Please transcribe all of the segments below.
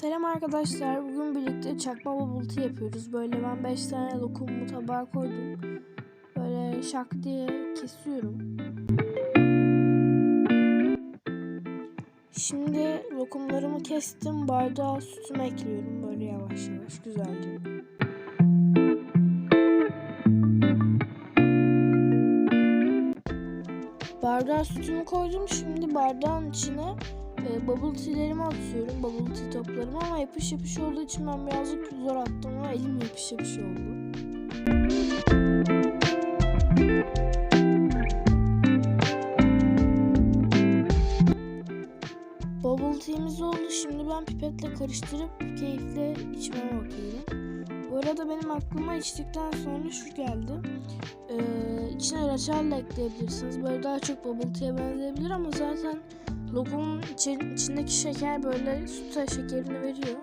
Selam arkadaşlar. Bugün birlikte çakma bubultu yapıyoruz. Böyle ben 5 tane lokumu tabağa koydum. Böyle şak diye kesiyorum. Şimdi lokumlarımı kestim. Bardağa sütümü ekliyorum böyle yavaş yavaş güzelce. Bardağa sütümü koydum. Şimdi bardağın içine e, bubble tea'lerimi atıyorum. Bubble tea toplarımı ama yapış yapış olduğu için ben birazcık zor attım ama elim yapış yapış oldu. Bubble tea'miz oldu. Şimdi ben pipetle karıştırıp keyifle içmeme bakıyorum. Bu arada benim aklıma içtikten sonra şu geldi. Ee, içine reçel de ekleyebilirsiniz. Böyle daha çok bubble tea'ye benzeyebilir ama zaten lokumun içi- içindeki şeker böyle süte şekerini veriyor.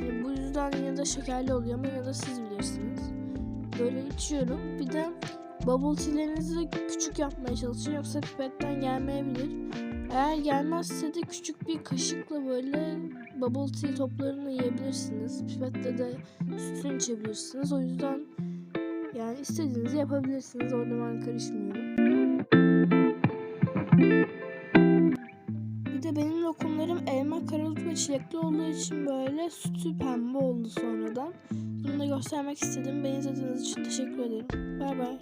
Yani bu yüzden yine de şekerli oluyor ama yine de siz bilirsiniz. Böyle içiyorum. Bir de bubble tea'lerinizi de küçük yapmaya çalışın yoksa pipetten gelmeyebilir. Eğer gelmezse de küçük bir kaşıkla böyle bubble tea toplarını yiyebilirsiniz. Pipetle de sütünü içebilirsiniz. O yüzden yani istediğinizi yapabilirsiniz. Orada ben karışmıyorum. Bir de benim lokumlarım elma, karadut ve çilekli olduğu için böyle sütü pembe oldu sonradan. Bunu da göstermek istedim. Beni izlediğiniz için teşekkür ederim. Bay bay.